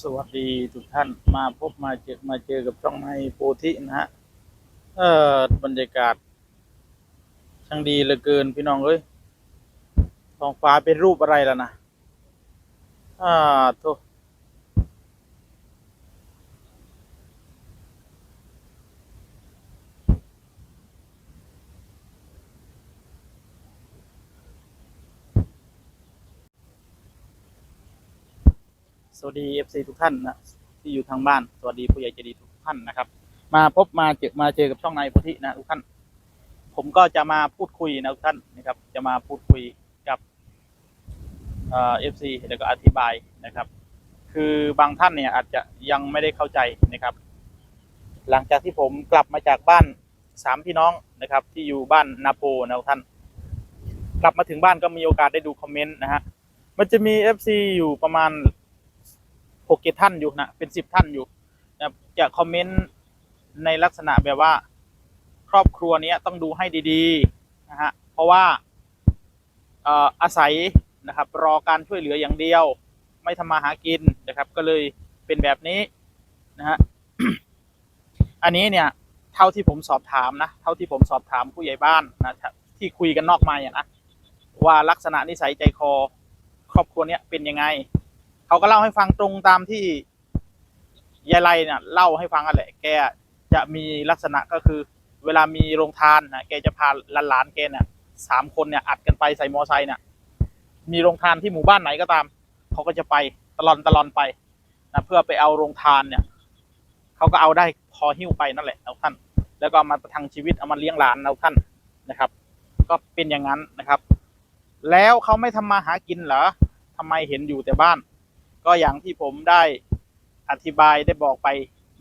สวัสดีทุกท่านมาพบมาเจอมาเจอกับช่องไมโพธินะฮะเออบรรยากาศช่างดีเหลือเกินพี่น้องเอ้ยท้องฟ้าเป็นรูปอะไรแล้วนะอ่าโท สวัสดี FC ทุกท่านนะที่อยู่ทางบ้าน สวัสดีผู้ใหญ่ใจดีทุกท่านนะครับ มาพบมาเจอมาเจอกับช่องนายโพธินะทุกท่าน ผมก็จะมาพูดคุยนะทุกท่านนะครับ จะมาพูดคุยกับเอ่อฟซีแล้วก็อธิบายนะครับ คือบางท่านเนี่ยอาจจะยังไม่ได้เข้าใจนะครับ หลังจากที่ผมกลับมาจากบ้านสามพี่น้องนะครับ ที่อยู่บ้านนาโปนะท่าน กลับมาถึงบ้านก็มีโอกาสได้ดูคอมเมนต์นะฮะมันจะมี FC อยู่ประมาณ หกเจ็ดท่านอยู่นะเป็นสิบท่านอยู่นะจะคอมเมนต์ในลักษณะแบบว่า ครอบครัวนี้ต้องดูให้ดีๆนะฮะเพราะว่าเอ่ออาศัยนะครับ รอการช่วยเหลืออย่างเดียว ไม่ทำมาหากินนะครับ ก็เลยเป็นแบบนี้นะฮะอันนี้เนี่ย เท่าที่ผมสอบถามนะเท่าที่ผมสอบถามผู้ใหญ่บ้านนะที่คุยกันนอกไมาอย่างนะว่าลักษณะนิสัยใจคอ ครอบครัวเนี้ยเป็นยังไง เขาก็เล่าให้ฟังตรงตามที่ยายไลเนี่ยเล่าให้ฟังกันแหละ แกจะมีลักษณะก็คือ เวลามีโรงทานนะแกจะพาหลานๆแกเนี่ยสามคนเนี่ยอัดกันไปใส่มอไซค์เนี่ยมีโรงทานที่หมู่บ้านไหนก็ตาม เขาก็จะไปตลอนตลอนไปนะเพื่อไปเอาโรงทานเนี่ยเขาก็เอาได้พอหิ้วไปนั่นแหละเอาท่าน แล้วก็มาประทังชีวิตเอามาเลี้ยงหลานเอาท่านนะครับ ก็เป็นอย่างนั้นนะครับ แล้วเขาไม่ทำมาหากินเหรอทำไมเห็นอยู่แต่บ้าน ก็อย่างที่ผมได้อธิบายได้บอกไป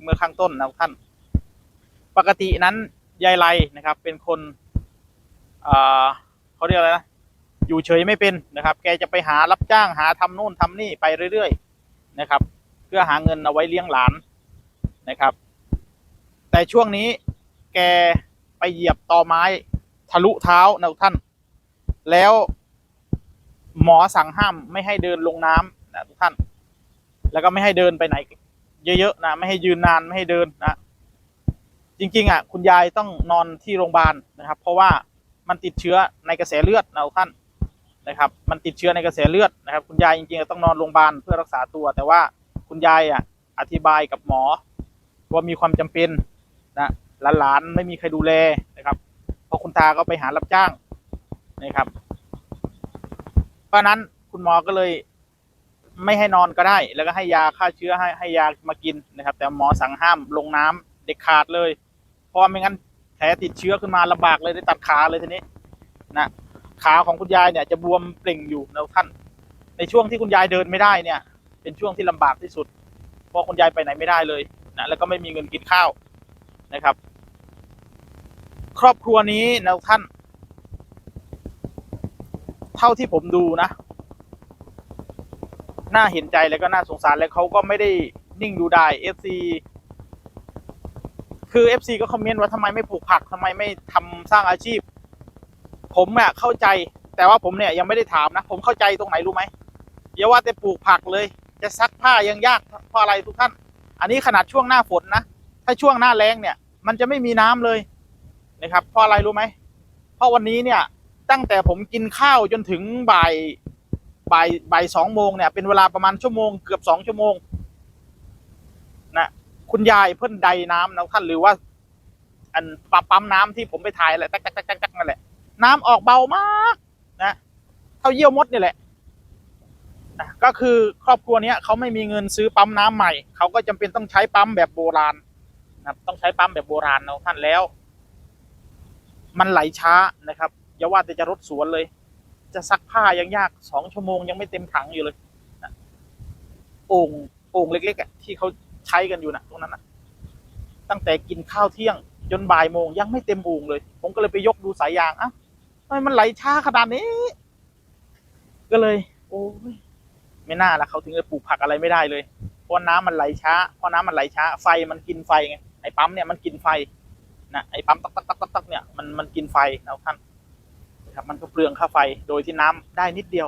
เมื่อข้างต้นนะท่าน ปกตินั้นยายไลนะครับ เป็นคนเขาเรียกอะไรนะอยู่เฉยไม่เป็นนะครับ แกจะไปหารับจ้างหาทำนู่นทำนี่ไปเรื่อยๆนะครับ เพื่อหาเงินเอาไว้เลี้ยงหลานนะครับ แต่ช่วงนี้แกไปเหยียบตอไม้ทะลุเท้านะท่าน แล้วหมอสั่งห้ามไม่ให้เดินลงน้ำนะทุกท่าน แล้วก็ไม่ให้เดินไปไหน เยอะๆนะไม่ให้ยืนนานไม่ให้เดินนะจริงๆอะคุณยายต้องนอนที่โรงพยาบาลนะครับ เพราะว่ามันติดเชื้อในกระแสเลือดนะทุกท่านนะครับ มันติดเชื้อในกระแสเลือดนะครับ คุณยายจริงๆต้องนอนโรงพยาบาลเพื่อรักษาตัว แต่ว่าคุณยายอะอธิบายกับหมอ ว่ามีความจำเป็นนะหลานๆไม่มีใครดูแลนะครับเพราะคุณตาก็ไปหารับจ้างนะครับ เพราะนั้นคุณหมอก็เลย ไม่ให้นอนก็ได้ แล้วก็ให้ยาฆ่าเชื้อให้ให้ยามากินนะครับ แต่หมอสั่งห้ามลงน้ำเด็กขาดเลย เพราะว่าไม่งั้นแผลติดเชื้อขึ้นมาลำบากเลยได้ตัดขาเลยทีนี้นะขาของคุณยายเนี่ยจะบวมเปล่งอยู่นะท่าน ในช่วงที่คุณยายเดินไม่ได้เนี่ย เป็นช่วงที่ลำบากที่สุด เพราะคุณยายไปไหนไม่ได้เลยนะแล้วก็ไม่มีเงินกินข้าวนะครับ ครอบครัวนี้นะท่าน เท่าที่ผมดูนะ น่าเห็นใจแล้วก็น่าสงสารแล้วเขาก็ไม่ได้นิ่งดูได้ FC คือ FC ก็คอมเมนต์ว่าทำไมไม่ปลูกผักทำไมไม่ทำสร้างอาชีพ ผมเนี่ยเข้าใจ แต่ว่าผมเนี่ยยังไม่ได้ถามนะ ผมเข้าใจตรงไหนรู้ไหมอย่าว่าแต่ปลูกผักเลย จะซักผ้ายังยากเพราะอะไรทุกท่าน อันนี้ขนาดช่วงหน้าฝนนะ ถ้าช่วงหน้าแล้งเนี่ย มันจะไม่มีน้ำเลยนะครับ เพราะอะไรรู้ไหม เพราะวันนี้เนี่ย ตั้งแต่ผมกินข้าวจนถึงบ่าย บ่ายบ่ายสองโมงเนี่ยเป็นเวลาประมาณชั่วโมงเกือบสองชั่วโมงนะคุณยายเพิ่นใดน้ำนะท่านหรือว่า อันปั๊มปั๊มน้ำที่ผมไปถ่ายแหละตักตักตักตักตักนั่นแหละ น้ำออกเบามากนะเท่าเยี่ยวมดนี่แหละนะก็คือครอบครัวเนี้ยเขาไม่มีเงินซื้อปั๊มน้ำใหม่เขาก็จำเป็นต้องใช้ปั๊มแบบโบราณนะต้องใช้ปั๊มแบบโบราณนะท่านแล้ว มันไหลช้านะครับอย่าว่าแต่จะรถสวนเลย จะซักผ้ายังยากสองชั่วโมงยังไม่เต็มถังอยู่เลยนะโอ่งโอ่งเล็กๆอะที่เขาใช้กันอยู่นะตรงนั้นนะตั้งแต่กินข้าวเที่ยง จนบ่ายโมงยังไม่เต็มโอ่งเลย ผมก็เลยไปยกดูสายยางอะทำไมมันไหลช้าขนาดนี้ ก็เลย โอ้ยไม่น่าละเขาถึงจะปลูกผักอะไรไม่ได้เลยเพราะน้ำมันไหลช้าเพราะน้ำมันไหลช้า ไฟมันกินไฟไงไอ้ปั๊มเนี่ยมันกินไฟนะไอ้ปั๊มตักตักตักตักตักเนี่ยมันมันกินไฟนะท่าน นะครับมันก็เปลืองค่าไฟโดยที่น้ำได้นิดเดียว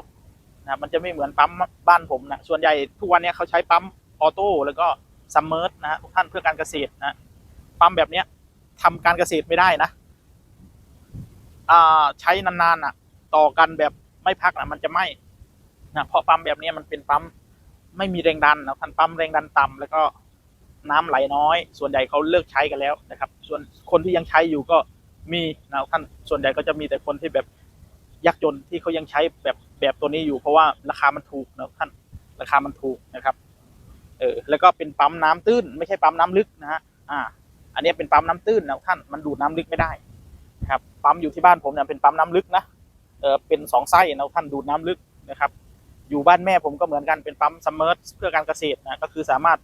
นะมันจะไม่เหมือนปั๊มบ้านผมนะส่วนใหญ่ทุกวันนี้เขาใช้ปั๊มออโต้แล้วก็ซัมเมอร์สนะฮะทุกท่านเพื่อการเกษตรนะปั๊มแบบเนี้ยทำการเกษตรไม่ได้นะอ่าใช้นานๆอะ ต่อกันแบบไม่พักนะมันจะไหม้นะเพราะปั๊มแบบนี้มันเป็นปั๊มไม่มีแรงดันนะท่านปั๊มแรงดันต่ำแล้วก็น้ำไหลน้อย ส่วนใหญ่เขาเลิกใช้กันแล้วนะครับ ส่วนคนที่ยังใช้อยู่ก็มีนะท่านส่วนใหญ่ก็จะมีแต่คนที่แบบ ยากจนที่เขายังใช้แบบแบบตัวนี้อยู่เพราะว่าราคามันถูกนะท่านราคามันถูกนะครับเออแล้วก็เป็นปั๊มน้ำตื้น ไม่ใช่ปั๊มน้ำลึกนะฮะอ่า อันนี้เป็นปั๊มน้ำตื้นนะท่านมันดูดน้ำลึกไม่ได้นะครับปั๊มอยู่ที่บ้านผมเนี่ยเป็นปั๊มน้ำลึกนะเออเป็นสองไส้นะท่านดูดน้ำลึกนะครับ อยู่บ้านแม่ผมก็เหมือนกันเป็นปั๊มซัมเมอร์เพื่อการเกษตรนะก็คือสามารถ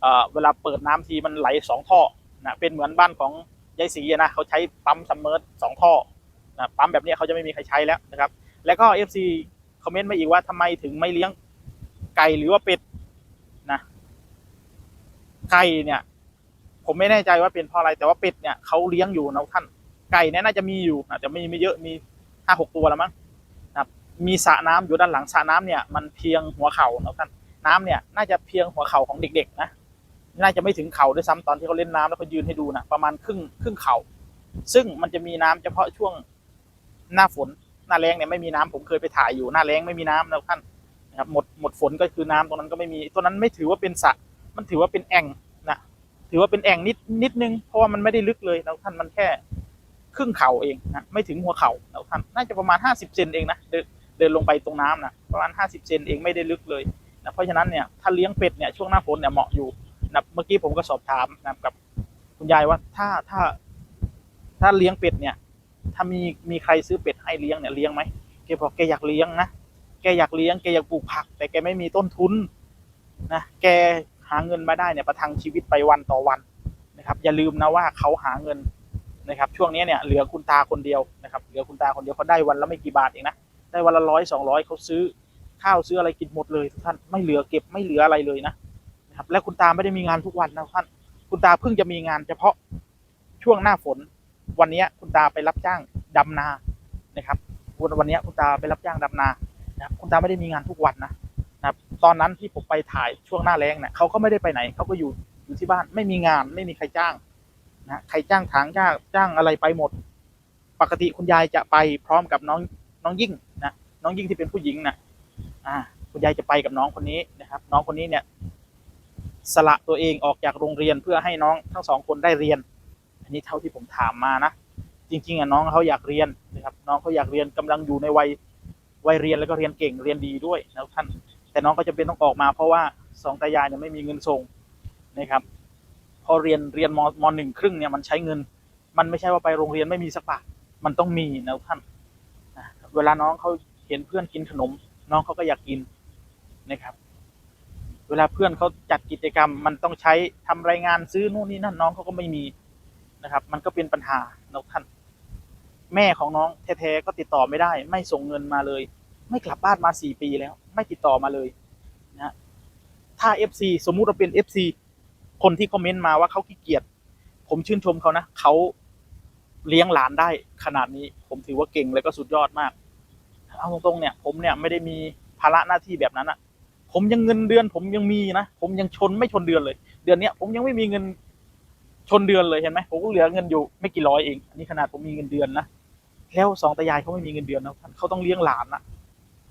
เอ่อเวลาเปิดน้ำทีมันไหลสองท่อนะเป็นเหมือนบ้านของยายศรีนะเขาใช้ปั๊มซัมเมอร์สองท่อ นะปั๊มแบบนี้เขาจะไม่มีใครใช้แล้วนะครับ แล้วก็ FC คอมเมนต์มาอีกว่าทำไมถึงไม่เลี้ยงไก่หรือว่าเป็ดนะไก่เนี่ย ผมไม่แน่ใจว่าเป็นเพราะอะไร แต่ว่าเป็ดเนี่ยเขาเลี้ยงอยู่นะท่านไก่เนี่ยน่าจะมีอยู่อาจจะไม่ไม่เยอะมีห้าหกตัวแล้วมั้งนะครับ มีสระน้ำอยู่ด้านหลังสระน้ำเนี่ยมันเพียงหัวเข่านะท่านน้ำเนี่ยน่าจะเพียงหัวเข่าของเด็ก ๆ นะน่าจะไม่ถึงเข่าด้วยซ้ำตอนที่เขาเล่นน้ำแล้วเขายืนให้ดูนะประมาณครึ่งครึ่งเข่าซึ่งมันจะมีน้ำเฉพาะช่วง หน้าฝนหน้าแรงเนี่ยไม่มีน้ำผมเคยไปถ่ายอยู่หน้าแรงไม่มีน้ำนะท่านนะครับหมดหมดฝนก็คือน้ำตรงนั้นก็ไม่มีตัวนั้นไม่ถือว่าเป็นสระมันถือว่าเป็นแอ่งนะถือว่าเป็นแอ่งนิดนิดนึงเพราะว่ามันไม่ได้ลึกเลยนะท่านมันแค่ครึ่งเข่าเองนะไม่ถึงหัวเข่านะท่านน่าจะประมาณห้าสิบเซนเองนะเดินเดินลงไปตรงน้ำนะประมาณห้าสิบเซนเองไม่ได้ลึกเลยนะเพราะฉะนั้นเนี่ยถ้าเลี้ยงเป็ดเนี่ยช่วงหน้าฝนเนี่ยเหมาะอยู่นะเมื่อกี้ผมก็สอบถามนะกับคุณยายว่าถ้าถ้า ถ้าเลี้ยงเป็ดเนี่ย ถ้ามีมีใครซื้อเป็ดให้เลี้ยงเนี่ยเลี้ยงไหมแกบอกแกอยากเลี้ยงนะแกอยากเลี้ยงแกอยากปลูกผัก แต่แกไม่มีต้นทุนนะแกหาเงินมาได้เนี่ยประทังชีวิตไปวันต่อวันนะครับ อย่าลืมนะว่าเขาหาเงินนะครับ ช่วงนี้เนี่ยเหลือคุณตาคนเดียวนะครับเหลือคุณตาคนเดียวเขาได้วันละไม่กี่บาทเองนะได้วันละร้อยสองร้อยเขาซื้อข้าวซื้ออะไรกินหมดเลยทุกท่านไม่เหลือเก็บไม่เหลืออะไรเลยนะนะครับและคุณตาไม่ได้มีงานทุกวันนะท่าน คุณตาเพิ่งจะมีงานเฉพาะช่วงหน้าฝน วันนี้คุณตาไปรับจ้างดำนานะครับวันวันนี้คุณตาไปรับจ้างดำนานะครับคุณตาไม่ได้มีงานทุกวันนะนะครับตอนนั้นที่ผมไปถ่ายช่วงหน้าแรงเนี่ยเขาก็ไม่ได้ไปไหนเขาก็อยู่อยู่ที่บ้านไม่มีงานไม่มีใครจ้างนะใครจ้างถางจ้างจ้างอะไรไปหมด ปกติคุณยายจะไปพร้อมกับน้องน้องยิ่งนะน้องยิ่งที่เป็นผู้หญิงนะอ่าคุณยายจะไปกับน้องคนนี้นะครับ น้องคนนี้เนี่ยสละตัวเองออกจากโรงเรียนเพื่อให้น้องทั้งสองคนได้เรียน อันนี้เท่าที่ผมถามมานะ จริง ๆอะน้องเขาอยากเรียนนะครับน้องเขาอยากเรียนกำลังอยู่ในวัยวัยเรียนแล้วก็เรียนเก่งเรียนดีด้วยนะท่าน แต่น้องก็จะเป็นต้องออกมาเพราะว่าสองตายายเนี่ยไม่มีเงินส่งนะครับ พอเรียนเรียนมมหนึ่งครึ่งเนี่ยมันใช้เงิน มันไม่ใช่ว่าไปโรงเรียนไม่มีสักบาทมันต้องมีนะท่านนะเวลาน้องเขาเห็นเพื่อนกินขนม น้องเขาก็อยากกินนะครับ เวลาเพื่อนเขาจัดกิจกรรม มันต้องใช้ทำรายงานซื้อนู่นนี่นั่นน้องเขาก็ไม่มี นะครับ มันก็เป็นปัญหานะท่าน แม่ของน้องแท้ๆก็ติดต่อไม่ได้ ไม่ส่งเงินมาเลย ไม่กลับบ้านมาสี่ปีแล้ว ไม่ติดต่อมาเลยนะถ้า FC สมมุติเราเป็น FC คนที่คอมเมนต์มาว่าเขาขี้เกียจผมชื่นชมเขานะเขาเลี้ยงหลานได้ขนาดนี้ ผมถือว่าเก่งและก็สุดยอดมาก เอาตรงๆเนี่ย ผมเนี่ยไม่ได้มีภาระหน้าที่แบบนั้นอะผมยังเงินเดือน ผมยังมีนะ ผมยังชนไม่ชนเดือนเลย เดือนเนี้ยผมยังไม่มีเงิน ชนเดือนเลยเห็นไหมผมก็เหลือเงินอยู่ไม่กี่ร้อยเองอันนี้ขนาดผมมีเงินเดือนนะแล้วสองตายายเขาไม่มีเงินเดือนนะท่านเขาต้องเลี้ยงหลานนะ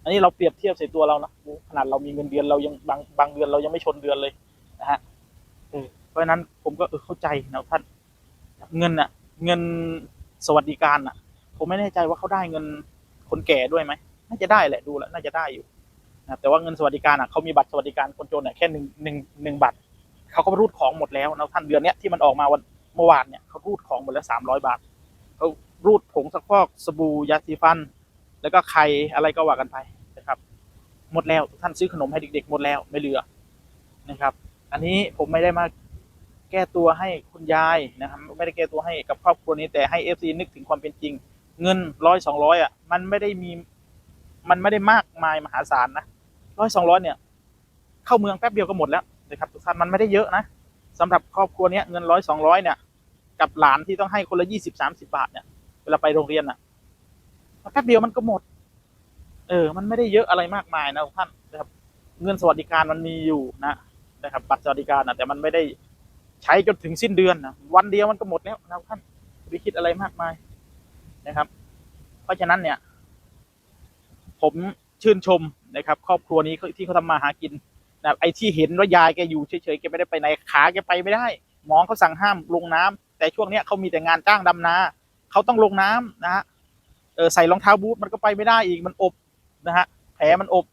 อันนี้เราเปรียบเทียบใส่ตัวเรานะโอ้ขนาดเรามีเงินเดือนเรายังบางบางเดือนเรายังไม่ชนเดือนเลยนะฮะเออเพราะฉะนั้นผมก็เออเข้าใจนะท่านเงินอะเงินสวัสดิการอะผมไม่แน่ใจว่าเขาได้เงินคนแก่ด้วยไหมน่าจะได้แหละดูแล้วน่าจะได้อยู่นะแต่ว่าเงินสวัสดิการอะเขามีบัตรสวัสดิการคนจนอะแค่หนึ่งหนึ่งหนึ่งบัตร เขาก็รูดของหมดแล้วนะท่านเดือนเนี้ยที่มันออกมาวันเมื่อวานเนี่ยเขารูดของหมดแล้วสามร้อยบาทเขารูดผงซักฟอกสบู่ยาสีฟัน แล้วก็ไข่อะไรก็ว่ากันไปนะครับ หมดแล้วทุกท่านซื้อขนมให้เด็ก ๆ หมดแล้วไม่เหลือนะครับ อันนี้ผมไม่ได้มาแก้ตัวให้คุณยายนะครับ ไม่ได้แก้ตัวให้กับครอบครัวนี้แต่ให้เอฟซีนึกถึงความเป็นจริง เงินร้อยสองร้อยอะ มันไม่ได้มีมันไม่ได้มากมายมหาศาลนะร้อยสองร้อยเนี่ย เข้าเมืองแป๊บเดียวก็หมดแล้ว นะครับทุกท่านมันไม่ได้เยอะนะสำหรับครอบครัวเนี้ยเงินร้อยสองร้อยเนี่ย กับหลานที่ต้องให้คนละยี่สิบสามสิบาทเนี่ยเวลาไปโรงเรียนอะแป๊บเดียวมันก็หมด เออ มันไม่ได้เยอะอะไรมากมายนะทุกท่านนะครับ เงินสวัสดิการมันมีอยู่นะนะครับ บัตรสวัสดิการนะแต่มันไม่ได้ใช้จนถึงสิ้นเดือนนะวันเดียวมันก็หมดแล้วนะครับท่านไปคิดอะไรมากมายนะครับ เพราะฉะนั้นเนี่ย ผมชื่นชมนะครับ ครอบครัวนี้ที่เขาทำมาหากิน นะไอ้ที่เห็นว่ายายแกอยู่เฉยๆแกไม่ได้ไปไหนขาแกไปไม่ได้ หมอเขาสั่งห้ามลงน้ำแต่ช่วงเนี้ยเขามีแต่งานจ้างดำนาเขาต้องลงน้ำนะฮะเออใส่รองเท้าบูทมันก็ไปไม่ได้อีกมันอบนะฮะแผลมันอบ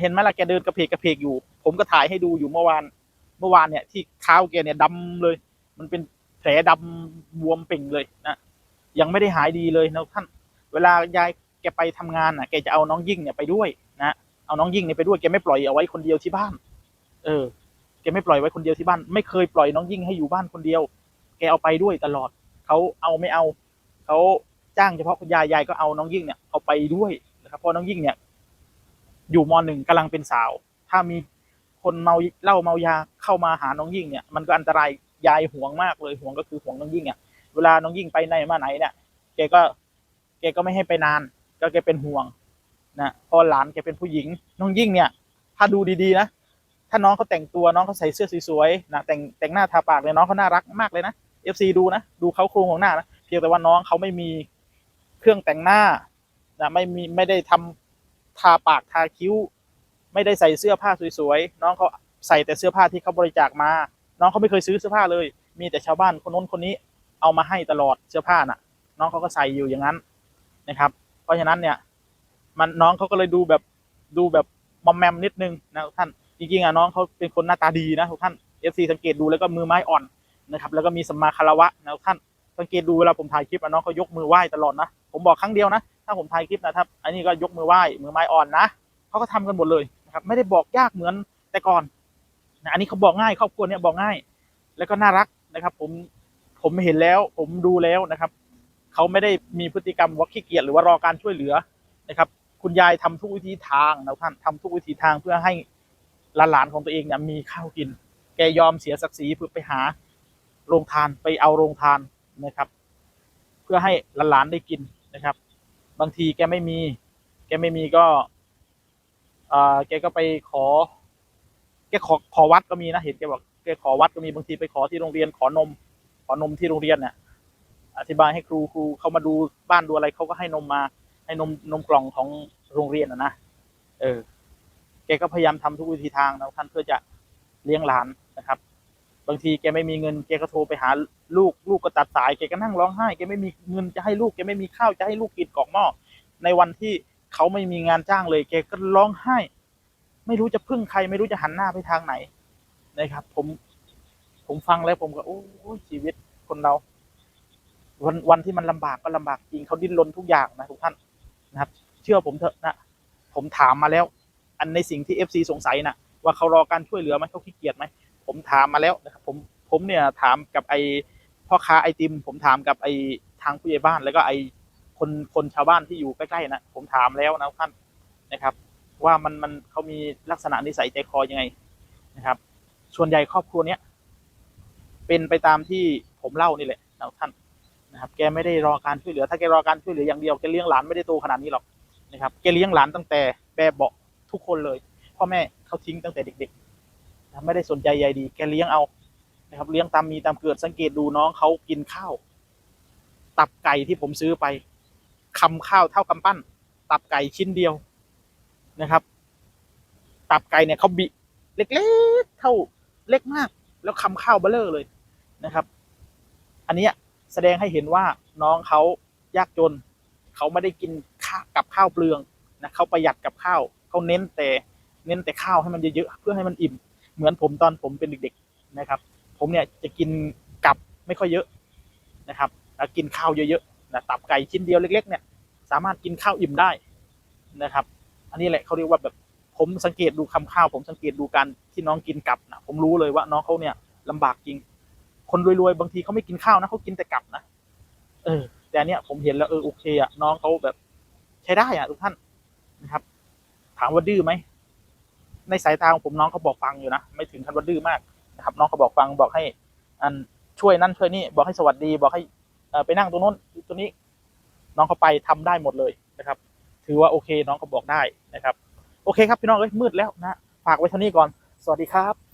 เห็นไหมล่ะแกเดินกระเพกกระเพกอยู่ ผมก็ถ่ายให้ดูอยู่เมื่อวานเมื่อวานเนี่ยที่เท้าแกเนี่ยดำเลย มันเป็นแผลดำบวมเป่งเลยนะยังไม่ได้หายดีเลยนะท่าน เวลายายแกไปทำงานน่ะแกจะเอาน้องยิ่งเนี่ยไปด้วยนะ เอาน้องยิ่งเนี่ยไปด้วยแกไม่ปล่อยเอาไว้คนเดียวที่บ้าน เออแกไม่ปล่อยไว้คนเดียวที่บ้าน ไม่เคยปล่อยน้องยิ่งให้อยู่บ้านคนเดียว แกเอาไปด้วยตลอดเขาเอาไม่เอาเขาจ้างเฉพาะคุณยายยายก็เอาน้องยิ่งเนี่ยเอาไปด้วยนะครับเพราะน้องยิ่งเนี่ย อยู่มหนึ่งกำลังเป็นสาว ถ้ามีคนเมาเหล้าเมายาเข้ามาหาน้องยิ่งเนี่ยมันก็อันตรายยายห่วงมากเลยห่วงก็คือห่วงน้องยิ่งเนี่ยเวลาน้องยิ่งไปไหนมาไหนเนี่ยแกก็แกก็ไม่ให้ไปนาน ก็แกเป็นห่วง นะเพอหลานแกเป็นผู้หญิง น้องยิ่งเนี่ย ถ้าดูดีๆนะ ถ้าน้องเขาแต่งตัวน้องเขาใส่เสื้อสวยๆนะแต่งแต่งหน้าทาปากเลยน้องเขาน่ารักมากเลยนะ FC ดูนะดูเขาโครงของหน้านะเพียงแต่ว่าน้องเขาไม่มีเครื่องแต่งหน้านะไม่มีไม่ได้ทำทาปากทาคิ้ว ไม่ได้ใส่เสื้อผ้าสวยๆน้องเขาใส่แต่เสื้อผ้าที่เขาบริจาคมา น้องเขาไม่เคยซื้อเสื้อผ้าเลย มีแต่ชาวบ้านคนน้นคนนี้เอามาให้ตลอดเสื้อผ้าน่ะ น้องเขาก็ใส่อยู่อย่างนั้นนะครับ เพราะฉะนั้นเนี่ย มันน้องเขาก็เลยดูแบบดูแบบมอมแมมนิดนึงนะทุกท่านจริงๆอะน้องเขาเป็นคนหน้าตาดีนะทุกท่าน FC สังเกตดูแล้วก็มือไม้อ่อนนะครับแล้วก็มีสมาคารวะนะทุกท่านสังเกตดูเวลาผมถ่ายคลิปอะน้องเขายกมือไหว้ตลอดนะผมบอกครั้งเดียวนะถ้าผมถ่ายคลิปนะครับอันนี้ก็ยกมือไหว้มือไม้อ่อนนะเขาก็ทำกันหมดเลยนะครับไม่ได้บอกยากเหมือนแต่ก่อนนะอันนี้เขาบอกง่ายครอบครัวเนี้ยบอกง่าย แล้วก็น่ารักนะครับ ผมผมเห็นแล้วผมดูแล้วนะครับเขาไม่ได้มีพฤติกรรมว่าขี้เกียจหรือว่ารอการช่วยเหลือนะครับ คุณยายทำทุกวิธีทางนะท่านทำทุกวิธีทางเพื่อให้หลานๆของตัวเองเนี่ยมีข้าวกิน แกยอมเสียศักดิ์ศรีเพื่อไปหาโรงทานไปเอาโรงทานนะครับ เพื่อให้หลานๆได้กินนะครับ บางทีแกไม่มี แกไม่มีก็เอ่อแกก็ไปขอ แกขอขอวัดก็มีนะเห็นแกบอกแกขอวัดก็มีบางทีไปขอที่โรงเรียนขอนม ขอนมที่โรงเรียนเนี่ยอธิบายให้ครูครูเขามาดูบ้านดูอะไรเขาก็ให้นมมา ให้นมนมกล่องของโรงเรียนนะนะเออ แกก็พยายามทำทุกวิธีทางนะท่านเพื่อจะเลี้ยงหลานนะครับ บางทีแกไม่มีเงินแกก็โทรไปหาลูกลูกก็ตัดสายแกก็นั่งร้องไห้แกไม่มีเงินจะให้ลูกแกไม่มีข้าวจะให้ลูกกินกล่องหม้อในวันที่เขาไม่มีงานจ้างเลย แกก็ร้องไห้ ไม่รู้จะพึ่งใคร ไม่รู้จะหันหน้าไปทางไหนนะครับ ผมผมฟังแล้วผมก็โอ้ชีวิตคนเรา วันวันที่มันลำบากก็ลำบากจริงเขาดิ้นรนทุกอย่างนะทุกท่าน นะครับ เชื่อผมเถอะนะผมถามมาแล้ว อันในสิ่งที่เอฟซีสงสัยนะว่าเขารอการช่วยเหลือไหมเขาขี้เกียจไหมผมถามมาแล้วนะครับผมผมเนี่ยถามกับไอพ่อค้าไอติม ผมถามกับไอทางผู้ใหญ่บ้าน แล้วก็ไอคนคนชาวบ้านที่อยู่ใกล้ๆนะผมถามแล้วนะท่านนะครับ ว่ามันมันเขามีลักษณะนิสัยใจคอยังไงนะครับ ส่วนใหญ่ครอบครัวเนี้ยเป็นไปตามที่ผมเล่านี่แหละนะท่าน นะครับแกไม่ได้รอการช่วยเหลือ ถ้าแกรอการช่วยเหลืออย่างเดียวแกเลี้ยงหลานไม่ได้โตขนาดนี้หรอกนะครับแกเลี้ยงหลานตั้งแต่แบบเบาทุกคนเลยพ่อแม่เขาทิ้งตั้งแต่เด็กๆนะไม่ได้สนใจใยดี แกเลี้ยงเอานะครับเลี้ยงตามมีตามเกิดสังเกตดูน้องเขากินข้าว ตับไก่ที่ผมซื้อไปคำข้าวเท่ากำปั้น ตับไก่ชิ้นเดียวนะครับ ตับไก่เนี่ยเขาบิเล็กๆเท่าเล็กมาก แล้วคำข้าวเบลเลอร์เลยนะครับ อันนี้ แสดงให้เห็นว่าน้องเขายากจน เขาไม่ได้กินข้ากับข้าวเปลืองนะเขาประหยัดกับข้าวเขาเน้นแต่เน้นแต่ข้าวให้มันเยอะๆเพื่อให้มันอิ่ม เหมือนผมตอนผมเป็นเด็กๆนะครับ ผมเนี่ยจะกินกับไม่ค่อยเยอะนะครับแล้วกินข้าวเยอะๆนะตับไก่ชิ้นเดียวเล็ก ๆ เนี่ย สามารถกินข้าวอิ่มได้นะครับ อันนี้แหละเขาเรียกว่าแบบผมสังเกตดูคำข้าว ผมสังเกตดูการที่น้องกินกับนะผมรู้เลยว่าน้องเขาเนี่ยลำบากจริง คนรวยๆบางทีเขาไม่กินข้าวนะเขากินแต่กับนะเออ แต่เนี้ยผมเห็นแล้วเออโอเคอะน้องเขาแบบ ใช้ได้อะทุกท่านนะครับ ถามว่าดื้อไหมในสายตาของผมน้องเขาบอกฟังอยู่นะไม่ถึงขั้นว่าดื้อมากนะครับ น้องเขาบอกฟังบอกให้ อันช่วยนั่นช่วยนี่บอกให้สวัสดี บอกให้อ่อไปนั่งตรงโน้นตรงนี้ น้องเขาไปทำได้หมดเลยนะครับ ถือว่าโอเค น้องเขาบอกได้นะครับ โอเคครับพี่น้องเอ้ยมืดแล้วนะฝากไว้เท่านี้ก่อน สวัสดีครับ